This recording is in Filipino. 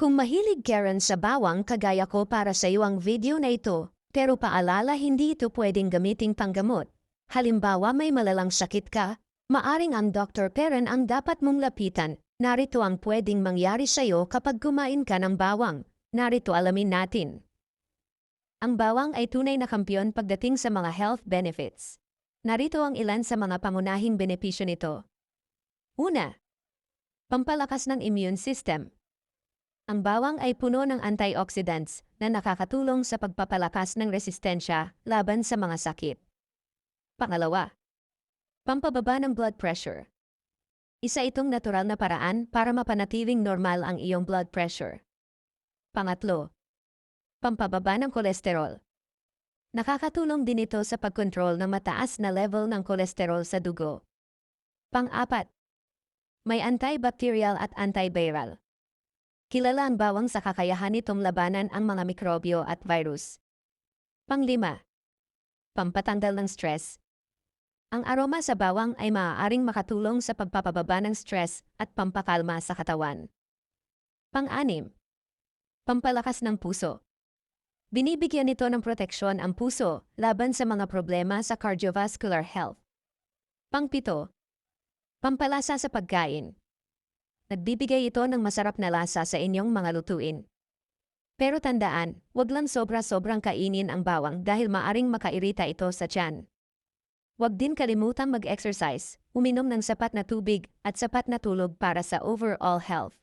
Kung mahilig Karen sa bawang kagaya ko para sa iyo ang video na ito, pero paalala hindi ito pwedeng gamiting panggamot. Halimbawa may malalang sakit ka, maaring ang Dr. Perrin ang dapat mong lapitan. Narito ang pwedeng mangyari sa iyo kapag kumain ka ng bawang. Narito alamin natin. Ang bawang ay tunay na kampiyon pagdating sa mga health benefits. Narito ang ilan sa mga pangunahing benepisyo nito. Una, pampalakas ng immune system. Ang bawang ay puno ng antioxidants na nakakatulong sa pagpapalakas ng resistensya laban sa mga sakit. Pangalawa, pampababa ng blood pressure. Isa itong natural na paraan para mapanatiling normal ang iyong blood pressure. Pangatlo, pampababa ng kolesterol. Nakakatulong din ito sa pagkontrol ng mataas na level ng kolesterol sa dugo. Pang-apat, may antibacterial at antiviral. Kilala ang bawang sa kakayahan nitong labanan ang mga mikrobyo at virus. Panglima, pampatanggal ng stress. Ang aroma sa bawang ay maaaring makatulong sa pagpapababa ng stress at pampakalma sa katawan. Pang-anim, pampalakas ng puso. Binibigyan nito ng proteksyon ang puso laban sa mga problema sa cardiovascular health. Pangpito, pampalasa sa pagkain. Nagbibigay ito ng masarap na lasa sa inyong mga lutuin. Pero tandaan, wag lang sobra-sobrang kainin ang bawang dahil maaring makairita ito sa tiyan. Huwag din kalimutang mag-exercise, uminom ng sapat na tubig at sapat na tulog para sa overall health.